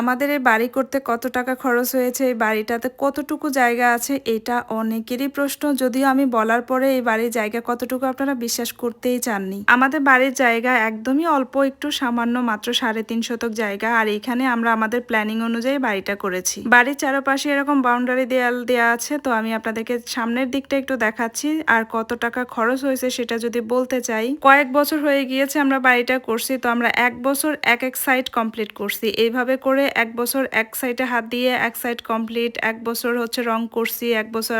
আমাদের এই বাড়ি করতে কত টাকা খরচ হয়েছে, এই বাড়িটাতে কতটুকু জায়গা আছে, এটা অনেকেরই প্রশ্ন। যদিও আমি বলার পরে এই বাড়ির জায়গা কতটুকু আপনারা বিশ্বাস করতেই চাননি। আমাদের বাড়ির জায়গা একদমই অল্প, একটু সামান্য মাত্র সাড়ে তিন শতক জায়গা, আর এখানে আমরা আমাদের প্ল্যানিং অনুযায়ী বাড়িটা করেছি। বাড়ির চারপাশে এরকম বাউন্ডারি দেয়াল দেওয়া আছে, তো আমি আপনাদেরকে সামনের দিকটা একটু দেখাচ্ছি, আর কত টাকা খরচ হয়েছে সেটা যদি বলতে চাই। কয়েক বছর হয়ে গিয়েছে আমরা বাড়িটা করছি, তো আমরা এক বছর এক এক সাইড কমপ্লিট করছি। এইভাবে করে এক বছর এক সাইডে হাত দিয়ে, এক সাইড কমপ্লিট এক বছর হচ্ছে রং করছি, এক বছর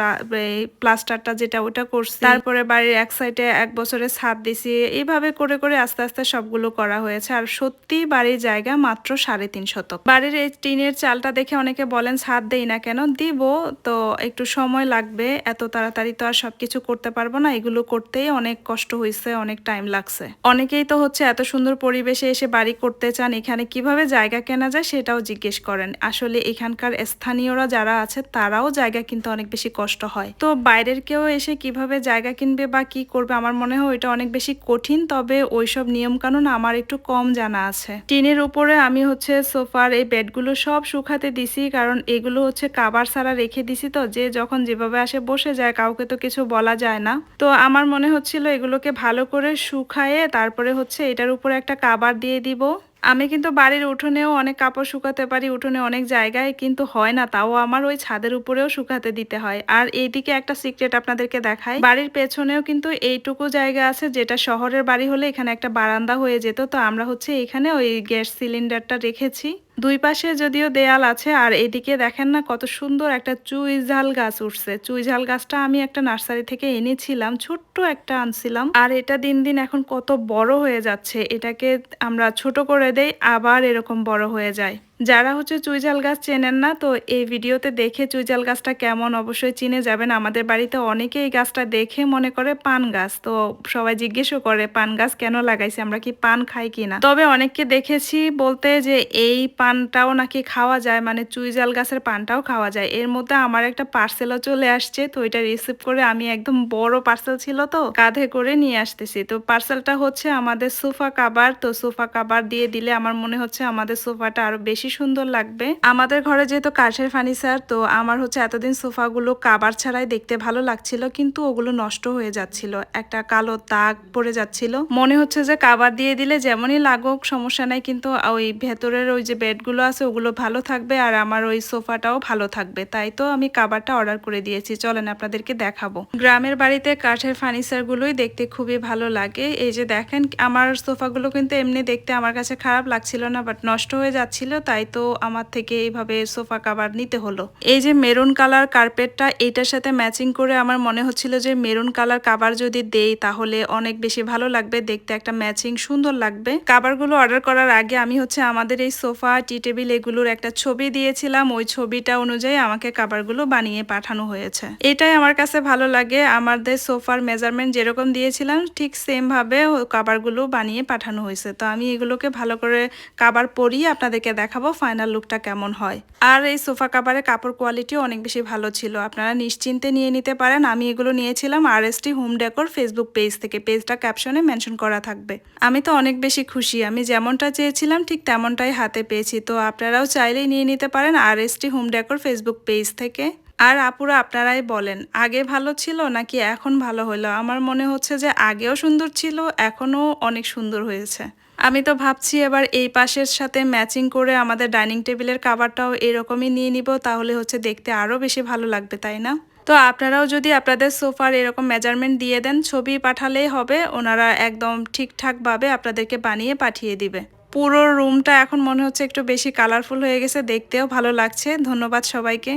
প্লাস্টারটা যেটা ওটা করছি। তারপরে বাড়ির এক সাইডে এক বছরে ছাদ দিছি। এইভাবে করে করে আস্তে আস্তে সবগুলো করা হয়েছে। আর সত্যি বাড়ির জায়গা মাত্র সাড়ে তিন শতক। বাড়ির এই টিনের চালটা দেখে অনেকে বলেন, ছাদ দেই না কেন? দিব, তো একটু সময় লাগবে। এত তাড়াতাড়ি তো আর সবকিছু করতে পারব না। এগুলো করতেই অনেক কষ্ট হয়েছে অনেক টাইম লাগছে। অনেকেই তো হচ্ছে এত সুন্দর পরিবেশে এসে বাড়ি করতে চান, এখানে কীভাবে জায়গা কেনা যায় সেটাও জিজ্ঞেস করেন, আসলে এখানকার স্থানীয়রা যারা আছে, তারাও জায়গা কিনতে অনেক বেশি কষ্ট হয়। তো বাইরের কেউ এসে কীভাবে জায়গা কিনবে বা কি করবে? আমার মনে হয় ওইটা অনেক বেশি কঠিন, তবে ওইসব নিয়ম কানুন আমার একটু কম জানা আছে। টিনের উপরে আমি হচ্ছে সোফার এই বেডগুলো সব শুকাতে দিছি, কারণ এগুলো হচ্ছে কাবার ছাড়া রেখে দিছি তো, যে যখন যেভাবে আসে বসে যায়, কাউকে তো কিছু বলা যায় না। তো আমার মনে হচ্ছিল এগুলোকে ভালো করে শুকায়ে তারপরে হচ্ছে এটার উপরে একটা কাবার দিয়ে দিব। আমি কিন্তু বাড়ির উঠোনেও অনেক কাপড় শুকাতে পারি, উঠোনে অনেক জায়গায়, কিন্তু হয় না, তাও আমার ওই ছাদের উপরেও শুকাতে দিতে হয়। আর এইদিকে একটা সিক্রেট আপনাদেরকে দেখাই, বাড়ির পেছনেও কিন্তু এইটুকু জায়গা আছে, যেটা শহরের বাড়ি হলে এখানে একটা বারান্দা হয়ে যেত, তো আমরা হচ্ছে এখানে ওই গ্যাস সিলিন্ডারটা রেখেছি। দুই পাশে যদিও দেয়াল আছে, আর এদিকে দেখেন না কত সুন্দর একটা চুই ঝাল গাছ উঠছে। চুই ঝাল গাছটা আমি একটা নার্সারি থেকে এনেছিলাম, ছোট্ট একটা আনছিলাম। আর এটা দিন দিন এখন কত বড় হয়ে যাচ্ছে, এটাকে আমরা ছোট করে দেই, আবার এরকম বড় হয়ে যায়। যারা হচ্ছে চুইঝাল গাছ চেনেন না, তো এই ভিডিওতে দেখে চুইঝাল গাছটা কেমন অবশ্যই চিনে যাবেন। আমাদের বাড়িতে অনেকে এই গাছটা দেখে মনে করে পান গাছ, তো সবাই জিজ্ঞেসও করে পান গাছ কেন লাগাইছি, আমরা কি পান খাই কিনা তবে অনেককে দেখেছি বলতে যে এই পানটাও নাকি খাওয়া যায় মানে চুইঝাল গাছের পানটাও খাওয়া যায়। এর মধ্যে আমার একটা পার্সেলও চলে আসছে, তো এটা রিসিভ করে আমি একদম বড় পার্সেল ছিল তো, কাঁধে করে নিয়ে আসতেছি। তো পার্সেলটা হচ্ছে আমাদের সোফা কাবার, তো সোফা কাবার দিয়ে দিলে আমার মনে হচ্ছে আমাদের সোফাটা আরও বেশি সুন্দর লাগবে। আমাদের ঘরে যেহেতু কাঠের ফার্নিচার, তো আমার হচ্ছে এতদিন সোফাগুলো কাবার ছাড়াই দেখতে ভালো লাগছিল, কিন্তু ওগুলো নষ্ট হয়ে যাচ্ছিল। একটা কালো দাগ পড়ে যাচ্ছিল। মনে হচ্ছে যে কাবার দিয়ে দিলে যেমনই লাগুক, সমস্যা নাই, কিন্তু ওই ভেতরের ওই যে বেডগুলো আছে, ওগুলো ভালো থাকবে আর আমার ওই সোফাটাও ভালো থাকবে। তাই তো আমি কাবারটা অর্ডার করে দিয়েছি। চলেন আপনাদেরকে দেখাবো। গ্রামের বাড়িতে কাঠের ফার্নিচারগুলোই দেখতে খুবই ভালো লাগে। এই যে দেখেন, আমার সোফাগুলো কিন্তু এমনি দেখতে আমার কাছে খারাপ লাগছিল না বাট নষ্ট হয়ে যাচ্ছিল, তাই তো আমার থেকে এইভাবে সোফা কাভার নিতে হলো। এই যে মেরুন কালার কার্পেটটা, এইটার সাথে ম্যাচিং করে আমার মনে হচ্ছিল যে মেরুন কালার কাভার যদি দেই তাহলে অনেক বেশি ভালো লাগবে, দেখতে একটা ম্যাচিং সুন্দর লাগবে। কাভারগুলো অর্ডার করার আগে আমি হচ্ছে আমাদের এই সোফা, টি টেবিল এগুলোর একটা ছবি দিয়েছিলাম। ওই ছবিটা অনুযায়ী আমাকে কাভারগুলো বানিয়ে পাঠানো হয়েছে। এটাই আমার কাছে ভালো লাগে। আমাদের সোফার মেজারমেন্ট যেরকম দিয়েছিলাম, ঠিক সেম ভাবে কাভারগুলো বানিয়ে পাঠানো হয়েছে। তো আমি এগুলোকে ভালো করে কাভার পরিয়ে আপনাদেরকে দেখাবো। ফাইনাল লুকটা কেমন হয়। আর এই সোফা কাভারের কাপড় কোয়ালিটিও অনেক বেশি ভালো ছিল। আপনারা নিশ্চিন্তে নিয়ে নিতে পারেন। আমি এগুলো নিয়েছিলাম R S T home decor Facebook page থেকে। পেজটা ক্যাপশনে মেনশন করা থাকবে। আমি তো অনেক বেশি খুশি। আমি যেমনটা চেয়েছিলাম, ঠিক তেমনটাই হাতে পেয়েছি। তো আপনারাও চাইলেই নিয়ে নিতে পারেন R S T home decor Facebook page থেকে। আর আপুরা, আপনারাই বলেন, আগে ভালো ছিল নাকি এখন ভালো হলো? আমার মনে হচ্ছে যে আগেও সুন্দর ছিল, এখনও অনেক সুন্দর হয়েছে। আমি তো ভাবছি এবার এই পাশের সাথে ম্যাচিং করে আমাদের ডাইনিং টেবিলের কাভারটাও এরকমই নিয়ে নিব, তাহলে হচ্ছে দেখতে আরও বেশি ভালো লাগবে, তাই না? তো আপনারাও যদি আপনাদের সোফার এরকম মেজারমেন্ট দিয়ে দেন, ছবি পাঠালেই হবে, ওনারা একদম ঠিকঠাকভাবে আপনাদেরকে বানিয়ে পাঠিয়ে দিবে। পুরো রুমটা এখন মনে হচ্ছে একটু বেশি কালারফুল হয়ে গেছে, দেখতেও ভালো লাগছে, ধন্যবাদ সবাইকে।